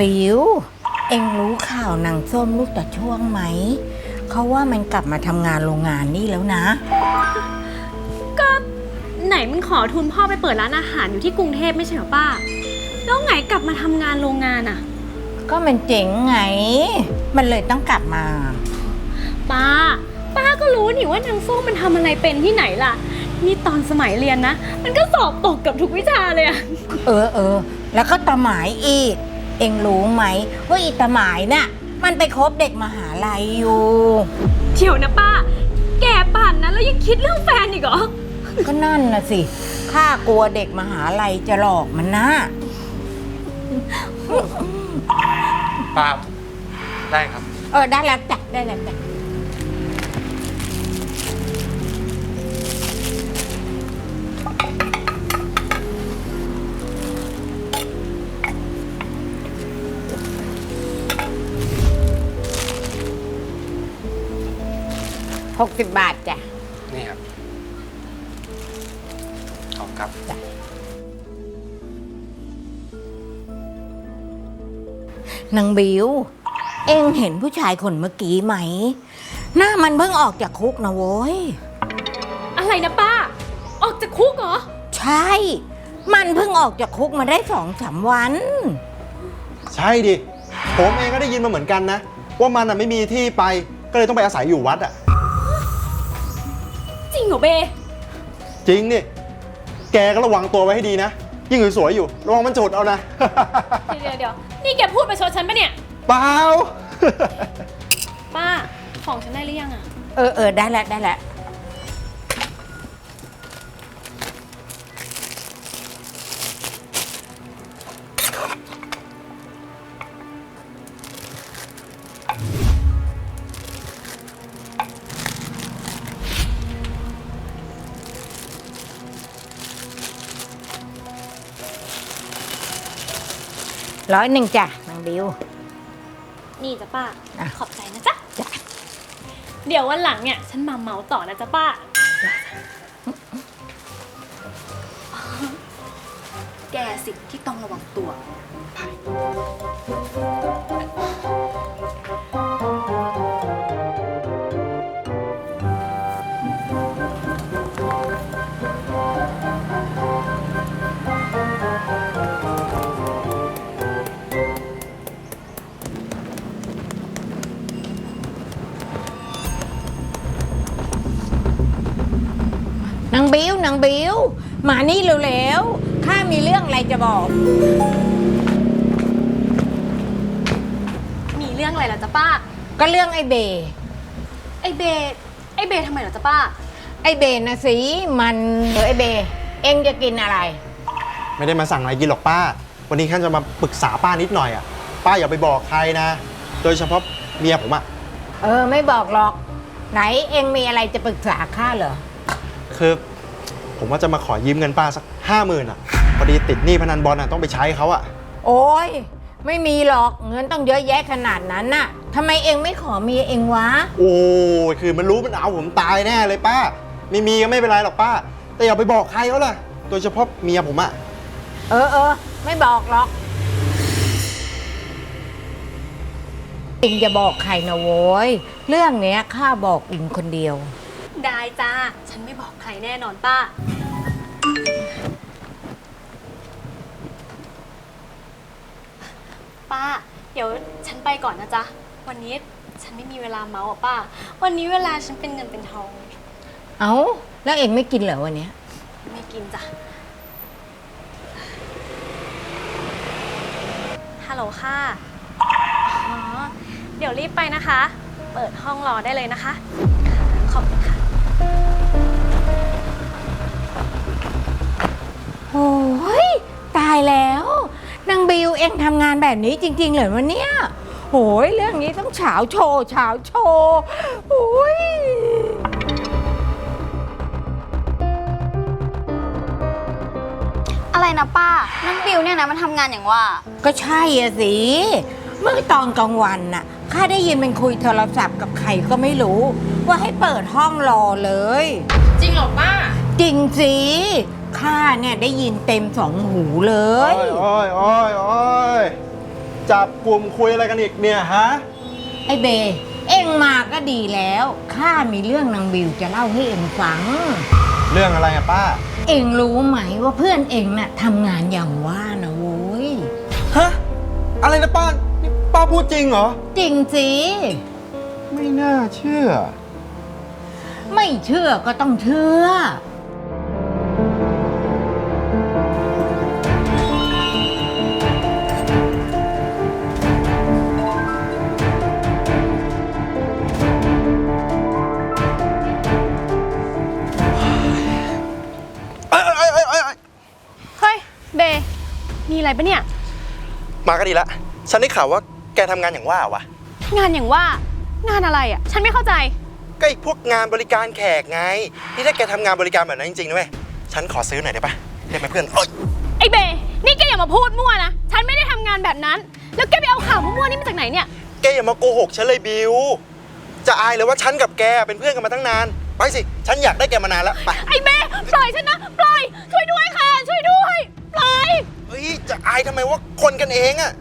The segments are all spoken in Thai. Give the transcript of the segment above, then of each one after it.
บิวเอ็งรู้ข่าวนางส้มลูกตะช่วงไหม เขาว่ามันกลับมาทำงานโรงงานนี่แล้วนะไหนมันขอทุนพ่อไปเปิดร้านอาหารอยู่ที่กรุงเทพไม่ใช่เหรอป้า แล้วไงกลับมาทำงานโรงงานอะก็มันเจ๋งไง มันเลยต้องกลับมา ป้า ป้าก็รู้นี่ว่านางส้มมันทำอะไรเป็นที่ไหนล่ะ นี่ตอนสมัยเรียนนะ มันก็สอบตกกับทุกวิชาเลยอะ เออเออ แล้วก็ตาหมายอีก เอ็งรู้ไหมว่าอีตาหมายน่ะมันไปคบเด็กมหาลัยอยู่เที่ยวนะป้า แก่ป่านนั้นแล้วยังคิดเรื่องแฟนอีกเหรอ ก็นั่นน่ะสิ ข้ากลัวเด็กมหาลัยจะหลอกมันนะป้าได้ครับ เออได้แล้วจ้ะได้แล้วจ้ะ หกสิบบาทจ้ะ นี่ครับ ขอบคุณครับ นางบิว เอ็งเห็นผู้ชายคนเมื่อกี้ไหม หน้ามันเพิ่งออกจากคุกนะโว้ย อะไรนะป้า ออกจากคุกเหรอ ใช่ มันเพิ่งออกจากคุกมาได้สองสามวัน ใช่ดิ ผมเองก็ได้ยินมาเหมือนกันนะ ว่ามันอะไม่มีที่ไปก็เลยต้องไปอาศัยอยู่วัดอะ จริงเหรอเบ จริงนี่แกก็ระวังตัวไว้ให้ดีนะ ยิ่งสวยๆอยู่ ระวังมันฉุดเอานะ เดี๋ยวเดี๋ยวนี่แกพูดประชดฉันปะเนี่ย เปล่า ป้า ของฉันได้หรือยังอะ เออเออได้แล้วได้แล้ว ร้อยหนึ่งจ้ะนางบิว นี่จ้ะป้า อะ ขอบใจนะจ๊ะ จ้ะ เดี๋ยววันหลังเนี่ย ฉันมาเมาต่อนะจ๊ะป้า แกสิที่ต้องระวังตัว นางบิวนางบิวมานี่เร็วๆข้ามีเรื่องอะไรจะบอก มีเรื่องอะไรเหรอจ๊ะป้า ก็เรื่องไอ้เบ ไอเบย์ไอเบย์ทำไมเหรอจ๊ะป้า ไอ้เบนะสิมันเออไอ้เบ เอ็งจะกินอะไร ไม่ได้มาสั่งอะไรกินหรอกป้า วันนี้แค่จะมาปรึกษาป้านิดหน่อยอะ ป้าอย่าไปบอกใครนะ โดยเฉพาะเมียผมอะ เออไม่บอกหรอก ไหนเอ็งมีอะไรจะปรึกษาข้าเหรอ คือผมว่าจะมาขอยืมเงินป้าสักห้าหมื่นอะ พอดีติดหนี้พนันบอลอะต้องไปใช้เขาอะ โอ้ย ไม่มีหรอกเงินต้องเยอะแยะขนาดนั้นน่ะทำไมเอ็งไม่ขอเมียเอ็งวะ โอ้ยคือมันรู้มันเอาผมตายแน่เลยป้า ไม่มีก็ไม่เป็นไรหรอกป้า แต่อย่าไปบอกใครเขาล่ะ โดยเฉพาะเมียผมอะเออเออไม่บอกหรอกเอ็งจะบอกใครนะโว้ย เรื่องเนี้ยข้าบอกเอ็งคนเดียว ได้จ้า ฉันไม่บอกใครแน่นอนป้า ป้า เดี๋ยวฉันไปก่อนนะจ๊ะ วันนี้ฉันไม่มีเวลาเมาส์อะป้า วันนี้เวลาฉันเป็นเงินเป็นทอง เอ้าแล้วเอ็งไม่กินเหรอวันเนี้ยไม่กินจ้ะ ฮัลโหลค่ะ อ๋อ เดี๋ยวรีบไปนะคะ เปิดห้องรอได้เลยนะคะ ขอบคุณค่ะ โอ้ยตายแล้วนางบิวเองทำงานแบบนี้จริง ๆ เหรอวะเนี่ยโอ้ยเรื่องนี้ต้องเฉาโชว์เฉาโชว์โอ้ยอะไรนะป้านังบิวเนี่ยนะมันทำงานอย่างว่า ก็ใช่อะสิ เมื่อตอนกลางวันน่ะข้าได้ยินมันคุยโทรศัพท์กับใครก็ไม่รู้ ว่าให้เปิดห้องรอเลย จริงเหรอป้า จริงสิ ข้าเนี่ยได้ยินเต็มสองหูเลยโอ้ยโอ้ยโอ้ยโอ้ยใจจับกลุ่มคุยอะไรกันอีกเนี่ยฮะ ไอ้เบ เอ็งมาก็ดีแล้ว ข้ามีเรื่องนางบิวจะเล่าให้เอ็งฟัง เรื่องอะไรอะป้า เอ็งรู้ไหมว่าเพื่อนเอ็งน่ะทำงานอย่างว่านะโว้ย ฮะ อะไรนะป้านี่ป้าพูดจริงเหรอ จริงสิ ไม่น่าเชื่อ ไม่เชื่อก็ต้องเชื่อ มีอะไรปะเนี่ย มาก็ดีละ ฉันได้ข่าวว่าแกทำงานอย่างว่าวะงานอย่างว่า งานอะไรอะ ฉันไม่เข้าใจ ก็ไอีกพวกงานบริการแขกไง นี่ถ้าแกทำงานบริการแบบนั้นจริงๆนะเว้ย ฉันขอซื้อหน่อยได้ปะได้ไหมเพื่อนเอ้ยไอ้เบนี่แกอย่ามาพูดมั่วนะ ฉันไม่ได้ทำงานแบบนั้น แล้วแกไปเอาข่าวมั่วๆนี่มาจากไหนเนี่ย แกอย่ามาโกหกฉันเลยบิว จะอายเลยว่าฉันกับแกเป็นเพื่อนกันมาตั้งนาน ไปสิ ฉันอยากได้แกมานานแล้ว ไป ไอ้เบปล่อยฉันนะ ปล่อย ช่วยด้วยค่ะ ช่วยด้วย ปล่อย เฮ้ย จะอายทำไมว่าคนกันเองอะ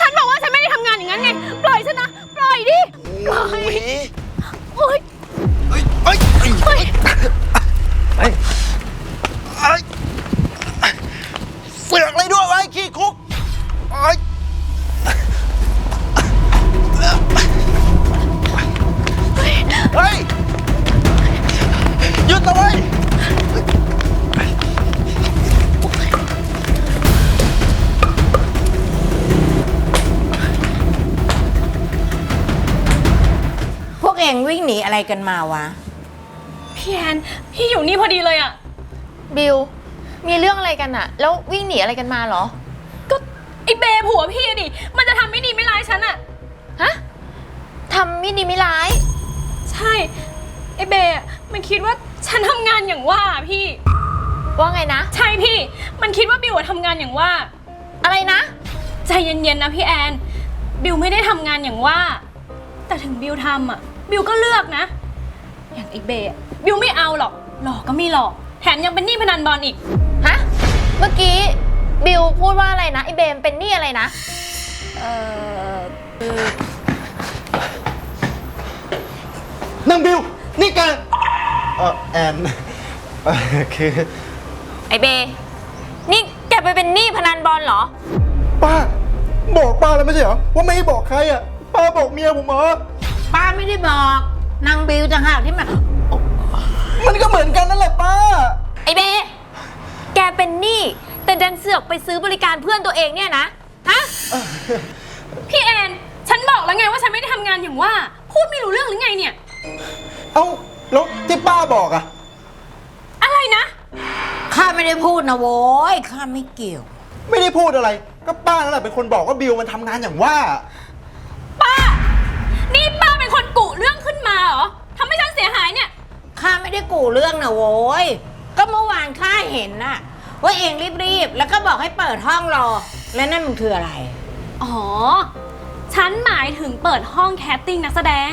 ฉันบอกว่าฉันไม่ได้ทำงานอย่างนั้นไง ปล่อยฉันนะ ปล่อยดิ ปล่อย โอ้ย กันอะแล้ววิ่งหนีอะไรกันมาเหรอ ก็ไอ้เบผัวพี่อะดิ มันจะทำไม่ดีไม่ร้ายฉันอะฮะทำไม่ดีไม่ร้าย ใช่ ไอ้เบอะมันคิดว่าฉันทำงานอย่างว่าพี่ ว่าไงนะ ใช่พี่ มันคิดว่าบิวอะทำงานอย่างว่า อะไรนะ ใจเย็นๆนะพี่แอน บิวไม่ได้ทำงานอย่างว่า แต่ถึงบิวทำอะ บิวก็เลือกนะ อย่างไอ้เบอะบิวไม่เอาหรอก หลอกก็ไม่หลอก แถมยังเป็นหนี้พนันบอลอีกฮะ เมื่อกี้บิลพูดว่าอะไรนะไอเบมเป็นหนี้อะไรนะ เออนางบิว นี่แกเออแอนเอ่อคือ ไอเบ นี่แกไปเป็นหนี้พนันบอลเหรอ ป้า บอกป้าแล้วไม่ใช่เหรอ ว่าไม่ให้บอกใครอะ ป้าบอกเมียผมเหรอ ป้าไม่ได้บอกนางบิวต่างหากที่มันมันก็เหมือนกันนั่นแหละป้า ไอเบ แกเป็นหนี้แต่ดันเสือกไปซื้อบริการเพื่อนตัวเองเนี่ยนะฮะพี่แอนฉันบอกแล้วไงว่าฉันไม่ได้ทำงานอย่างว่า พูดไม่รู้เรื่องหรือไงเนี่ย เอ้าแล้วที่ป้าบอกอะอะไรนะ ข้าไม่ได้พูดนะโว้ยข้าไม่เกี่ยว ไม่ได้พูดอะไร ก็ป้านั่นแหละเป็นคนบอกว่าบิวมันทำงานอย่างว่า ป้า นี่ป้าเป็นคนกุเรื่องขึ้นมาเหรอทำให้ฉันเสียหายเนี่ย ข้าไม่ได้กูเรื่องนะโว้ย ก็เมื่อวานข้าเห็นน่ะ ว่าเองรีบๆ แล้วก็บอกให้เปิดห้องรอ แล้วนั่นมันคืออะไร อ๋อ ฉันหมายถึงเปิดห้องแคสติ้งนักแสดง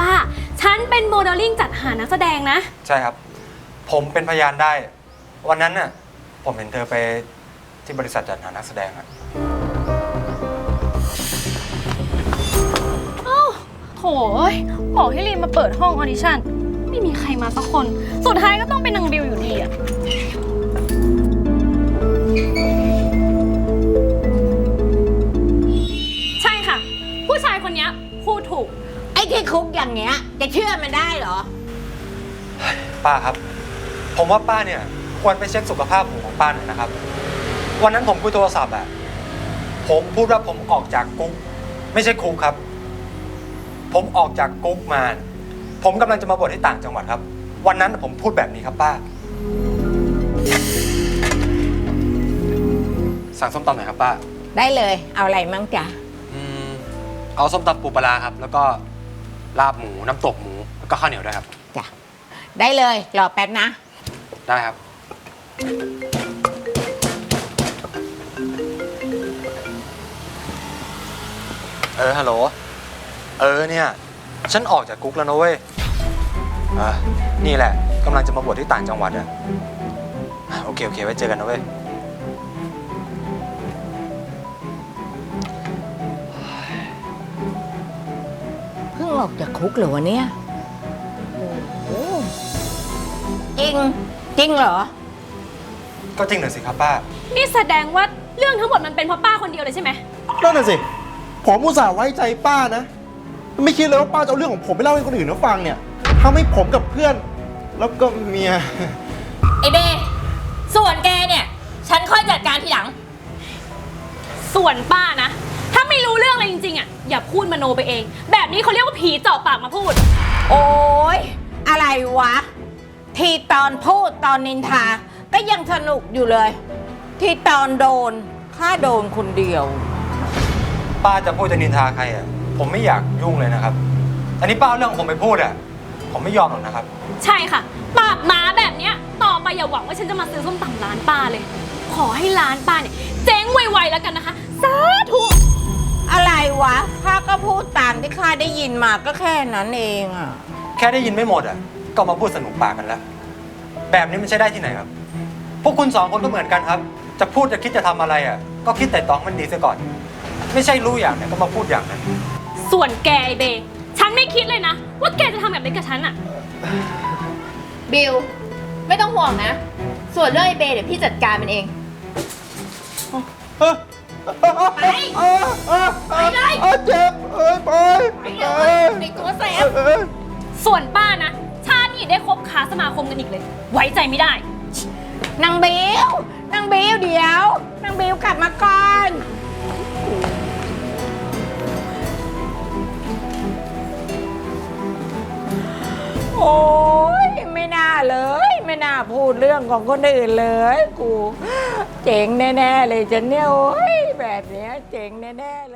ป้า ฉันเป็นโมเดลลิ่งจัดหานักแสดงนะ ใช่ครับ ผมเป็นพยานได้ วันนั้นน่ะผมเห็นเธอไปที่บริษัทจัดหานักแสดงอะโถยบอกให้รีมมาเปิดห้องออดิชั่น ไม่มีใครมาสักคน สุดท้ายก็ต้องเป็นนางบิวอยู่ดีอะใช่ค่ะ ผู้ชายคนเนี้ยพูดถูก ไอ้ที่คุกอย่างเงี้ย จะเชื่อมันได้เหรอ ป้าครับ ผมว่าป้าเนี่ย ควรไปเช็คสุขภาพหูของป้าหน่อยนะครับ วันนั้นผมคุยโทรศัพท์อะผมพูดว่าผมออกจากกุ๊กไม่ใช่คุกครับ ผมออกจากกุ๊กมา ผมกำลังจะมาบวชที่ต่างจังหวัดครับ วันนั้นผมพูดแบบนี้ครับป้า สั่งส้มตำหน่อยครับป้าได้เลย เอาอะไรมั่งจ๊ะ อืมเอาส้มตำปูปลาร้าครับ แล้วก็ลาบหมูน้ำตกหมู แล้วก็ข้าวเหนียวด้วยครับ จ้ะ ได้เลย รอแป๊บนะ ได้ครับ เออฮัลโหล เออเนี่ย ฉันออกจากกุ๊กแล้วนะเว้ยอะนี่แหละกำลังจะมาบวชที่ต่างจังหวัดอะอะโอเคโอเคไว้เจอกันนะเว้ยออกจากคุกเหรอวะเนี่ยโอ้โหจริง จริงเหรอ ก็จริงหน่อยสิครับป้านี่แสดงว่าเรื่องทั้งหมดมันเป็นเพราะป้าคนเดียวเลยใช่ไหมนั่นน่ะสิ ผมอุตส่าห์ไว้ใจป้านะ ไม่คิดเลยว่าป้าจะเอาเรื่องของผมไปเล่าให้คนอื่นเขาฟังเนี่ยทำให้ผมกับเพื่อน แล้วก็เมีย ไอเบส่วนแกเนี่ย ฉันค่อยจัดการทีหลัง ส่วนป้านะ ถ้าไม่รู้เรื่องอะไรจริงๆอะ อย่าพูดมโนไปเอง แบบนี้เขาเรียกว่าผีเจาะปากมาพูด โอ้ยอะไรวะ ที่ตอนพูดตอนนินทา ก็ยังสนุกอยู่เลย ที่ตอนโดนข้าโดนคนเดียว ป้าจะพูดจะนินทาใครอะ ผมไม่อยากยุ่งเลยนะครับ อันนี้ป้าเอาเรื่องของผมไปพูดอะผมไม่ยอมหรอกนะครับ ใช่ค่ะปากหมาแบบเนี้ยต่อไปอย่าหวังว่าฉันจะมาซื้อส้มตำร้านป้าเลย ขอให้ร้านป้าเนี่ยเจ๊งไวๆแล้วกันนะคะสาธุอะไรวะข้าก็พูดตามที่ข้าได้ยินมาก็แค่นั้นเองอะแค่ได้ยินไม่หมดอะก็มาพูดสนุกปากกันแล้ว แบบนี้มันใช้ได้ที่ไหนครับ พวกคุณสองคนก็เหมือนกันครับ จะพูดจะคิดจะทำอะไรอะก็คิดแต่ตองมันดีซะก่อน ไม่ใช่รู้อย่างเนี่ยก็มาพูดอย่างนั้น ส่วนแกไอเบย์ฉันไม่คิดเลยนะ ว่าแกจะทำแบบนี้กับฉันอะบิลไม่ต้องห่วงนะ ส่วนเรื่องไอเบเดี๋ยวพี่จัดการมันเอง ไปไปเลยเจ็บเอ้ยไปไปเลยในตัวแสบ เอ้ยส่วนป้านะ ชาตินี้ได้คบค้าสมาคมกันอีกเลย ไว้ใจไม่ได้ นางบิวนางบิวเดี๋ยว นางบิวกลับมาก่อน พูดเรื่องของคนอื่นเลยกู เจ๋งแน่ ๆ เลยฉันเนี่ยโอ้ยแบบเนี้ยเจ๋งแน่ ๆ เลย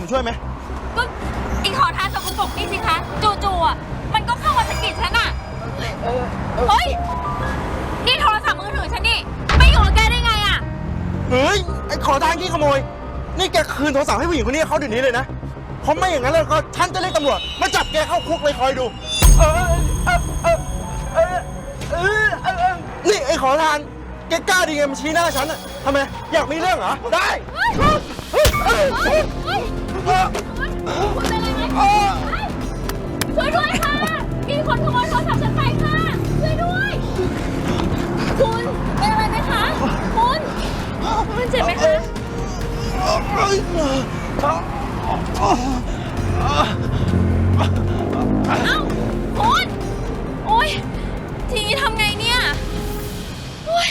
ผมช่วยไหมก็อีขอทานสกปรกนี่สิคะจู่ๆอะมันก็เข้ามาสะกิดฉันอะเฮ้ย นี่โทรศัพท์มือถือฉันนี่ไม่อยู่กับแกได้ไงอะ เฮ้ยไอ้ขอทานที่ขโมย นี่แกคืนโทรศัพท์ให้ผู้หญิงคนนี้เขาเดี๋ยวนี้เลยนะเพราะไม่อย่างนั้นแล้วก็ฉันจะเรียกตำรวจมาจับแกเข้าคุกเลยคอยดู เออเออเออเออเออเออเออนี่ไอ้ขอทานแกกล้าดีไงมาชี้หน้าฉันอะทำไมอยากมีเรื่องเหรอได้ เฮ้ยเฮ้ยเฮ้ยเฮ้ยเฮ้ย คุณเป็นอะไรไหมเออช่วยด้วยค่ะ มีคนขโมยโทรศัพท์ฉันไปค่ะ ช่วยด้วย คุณเป็นอะไรไหมคะ คุณ คุณเจ็บไหมคะเฮ้ยเอ้าคุณโอ๊ย ทีนี้ทำไงเนี่ยโอ๊ย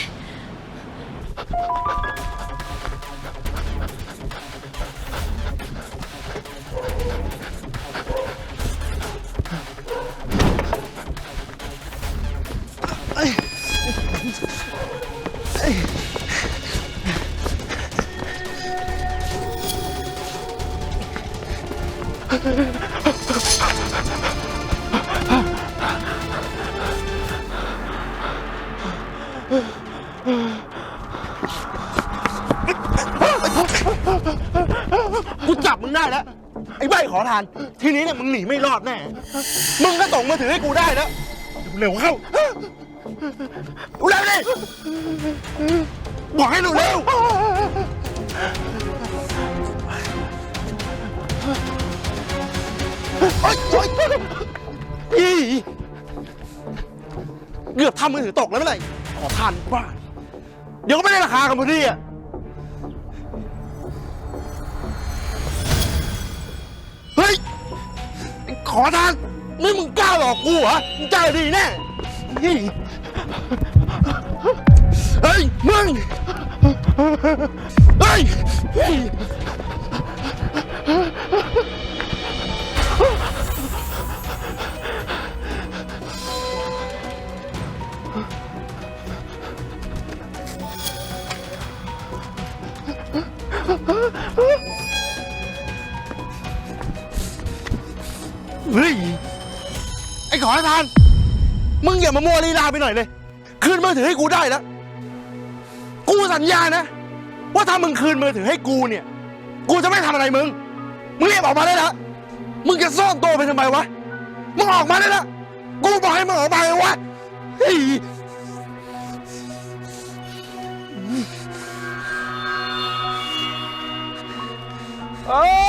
กูจับมึงได้แล้ว ไอ้ใบขอทาน ทีนี้เนี่ยมึงหนีไม่รอดแน่ มึงก็ส่งมือถือให้กูได้แล้ว เร็วเข้าเร็วดิบอกให้เร็วเร็วโอ๊ยโอ๊ยอีเกือบทำมือถือตกแล้วไม่ไหร่ ขอทานบ้าเดี๋ยวก็ไม่ได้ราคากันพอดีอะเฮ้ยไอ้ขอทานนี่มึงกล้าหลอกกูเหรอมึงกล้าดีแน่เฮ้ยเฮ้ยมึงเฮ้ย ฮ้ยเฮ้ย ไอ้ขอทาน มึงอย่ามามัวลีลาไปหน่อยเลย คืนมือถือให้กูได้แล้ว กูสัญญานะ ว่าถ้ามึงคืนมือถือให้กูเนี่ย กูจะไม่ทำอะไรมึง มึงรีบออกมาได้แล้วมึงจะซ่อนตัวไปทำไมวะ มึงออกมาได้แล้ว กูบอกให้มึงออกมาไงวะเฮ้ยเอ้ยเอ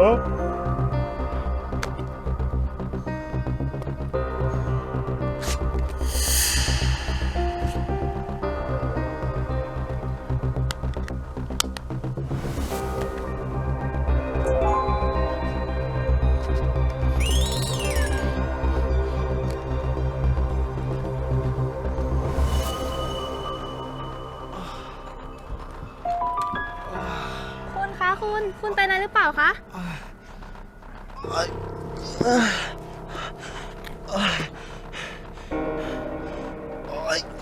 อ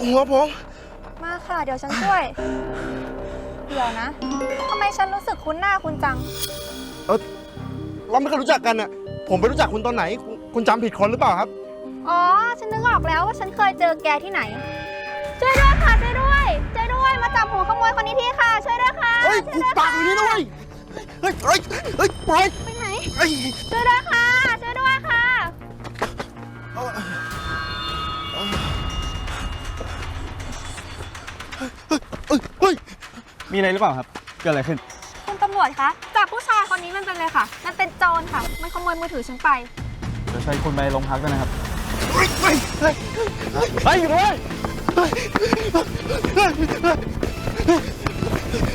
หัวผม มาค่ะ เดี๋ยวฉันช่วย เดี๋ยวนะ ทำไมฉันรู้สึกคุ้นหน้าคุณจัง เออเราไม่เคยรู้จักกันน่ะ ผมไปรู้จักคุณตอนไหน คุณคุณจำผิดคนหรือเปล่าครับ อ๋อ ฉันนึกออกแล้วว่าฉันเคยเจอแกที่ไหน ช่วยด้วยค่ะ ช่วยด้วย ช่วยด้วย มาจับหัวขโมยคนนี้ทีค่ะ ช่วยด้วยค่ะ เฮ้ยช่กูวยด้วยปากอยู่นี่นะเว้ย เฮ้ย เฮ้ย เฮ้ยปล่อยไปไหนเฮ้ยช่วยด้วยค่ะช่วยด้วยค่ะ เฮ้ยเฮ้ย มีอะไรหรือเปล่าครับ เกิดอะไรขึ้น คุณตำรวจคะ จับผู้ชายคนนี้มันเป็นเลยค่ะ มันเป็นโจรค่ะ มันขโมยมือถือฉันไป เดี๋ยวใช้คุณไปโรงพักด้วยนะครับ เฮ้ยเฮ้ยเฮ้ยไปอยู่ด้วย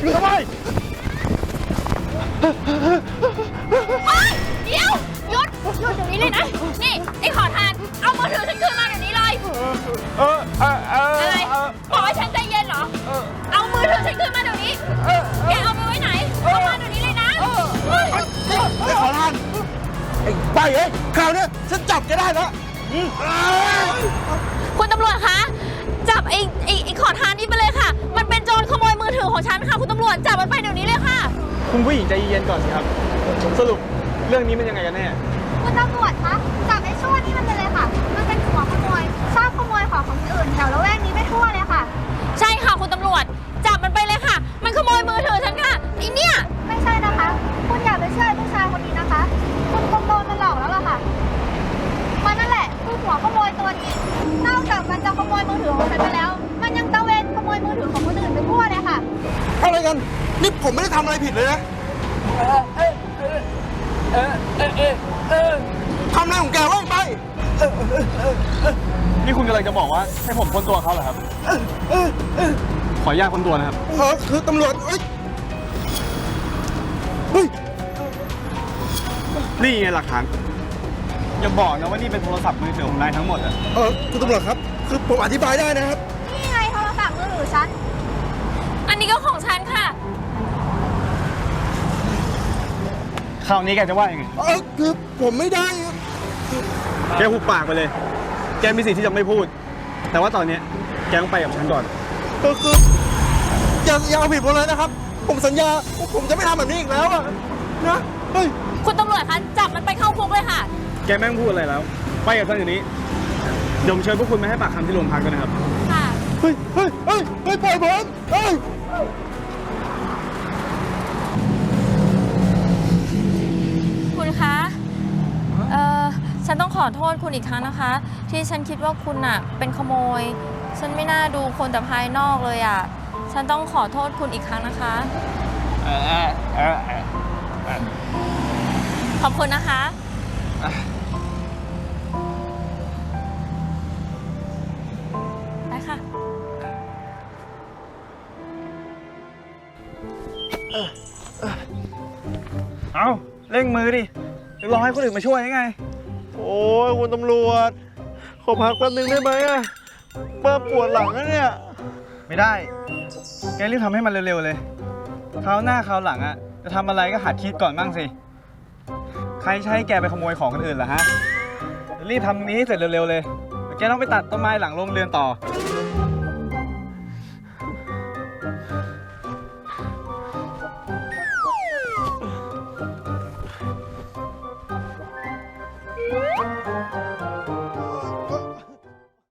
อยู่ทำไมโอ๊ยเดี๋ยว หยุดหยุดเดี๋ยวนี้เลยนะ นี่ไอ้ขอทาน เอามือถือฉันคืนมาเดี๋ยวนี้เลย เออเออเอออะไร เออบอกให้ฉันใจเย็นเหรอ เอามือถือฉันคืนมาเดี๋ยวนี้แกเอาไปไว้ไหน เอามาเดี๋ยวนี้เลยนะเฮ้ยไอ้ขอทานไอ้ใบเอ้ยคราวเนี้ยฉันจับแกได้แล้วอืมเอ้ยคุณตำรวจคะ จับไอ้ไอ้ไอ้ขอทานนี่ไปเลยค่ะ มันเป็นโจรขโมยมือถือของฉันค่ะ คุณตำรวจจับมันไปเดี๋ยวนี้เลยค่ะ คุณผู้หญิงใจเย็นๆก่อนสิครับ สรุปเรื่องนี้มันยังไงกันแน่ คุณตำรวจคะจับไอ้ชั่วนี่มันเป็นเลยค่ะ มันเป็นหัวขโมยชอบขโมยของของคนอื่นแถวละแวกนี้ไม่ทั่วเลยค่ะ ใช่ค่ะคุณตำรวจ จับมันไปเลยค่ะ มันขโมยมือถือฉันค่ะไอ้เนี่ย ไม่ใช่นะคะ คุณอย่าไปเชื่อไอ้ผู้ชายคนนี้นะคะ คุณคงโดนมันหลอกแล้วล่ะค่ะ มันนั่นแหละคือหัวขโมยตัวจริงนอกจากมันจะขโมยมือถือของฉันไปแล้ว มันยังตะเวนขโมยมือถือของคนอื่นไปทั่วเลยค่ะ อะไรกัน นี่ผมไม่ได้ทำอะไรผิดเลยนะ ทำอะไรของแกวะไอ้ใบนี่คุณกำลังจะบอกว่าให้ผมพ้นตัวเขาเหรอครับ ขออนุญาตพ้นตัวนะครับ เออคือตำรวจเอ้ยเฮ้ยนี่ไงหลักฐาน อย่าบอกนะว่านี่เป็นโทรศัพท์มือถือของนายทั้งหมดอะเออคุณตำรวจครับ คือผมอธิบายได้นะครับ นี่ไงโทรศัพท์มือถือฉัน อันนี้ก็ของฉันค่ะ คราวนี้แกจะว่ายังไงเออคือผมไม่ได้แกหุบปากไปเลย แกมีสิทธิ์ที่จะไม่พูด แต่ว่าตอนเนี้ยแกต้องไปกับฉันก่อนเออคืออย่าอย่าเอาผิดผมเลยนะครับ ผมสัญญาว่าผมจะไม่ทำแบบนี้อีกแล้วอะนะเฮ้ย คุณตำรวจคะจับมันไปเข้าคุกเลยค่ะ แกแม่งพูดอะไรแล้ว ไปกับฉันอยู่นี้เดี๋ยวผมเชิญพวกคุณมาให้ปากคำที่โรงพักด้วยนะครับ ค่ะ เฮ้ย เฮ้ย เฮ้ยเฮ้ยปล่อยผมเฮ้ย คุณคะ ฉันต้องขอโทษคุณอีกครั้งนะคะ ที่ฉันคิดว่าคุณอะเป็นขโมย ฉันไม่น่าดูคนแต่ภายนอกเลยอะฉันต้องขอโทษคุณอีกครั้งนะคะ เออเออเออเออขอบคุณนะคะไปค่ะ เอาเร่งมือดิจะรอให้คนอื่นมาช่วยยังไง โอ้ยคุณตำรวจ ขอพักแป๊บนึงได้ไหมอะป้าปวดหลังนะเนี่ย ไม่ได้ แกรีบทำให้มันเร็วๆเลยคราวหน้าคราวหลังอะจะทำอะไรก็หัดคิดก่อนบ้างสิ ใครใช้แกไปขโมยของคนอื่นล่ะฮะ รีบทำนี้ให้เสร็จเร็วๆเลย แกต้องไปตัดต้นไม้หลังโรงเรือนต่อ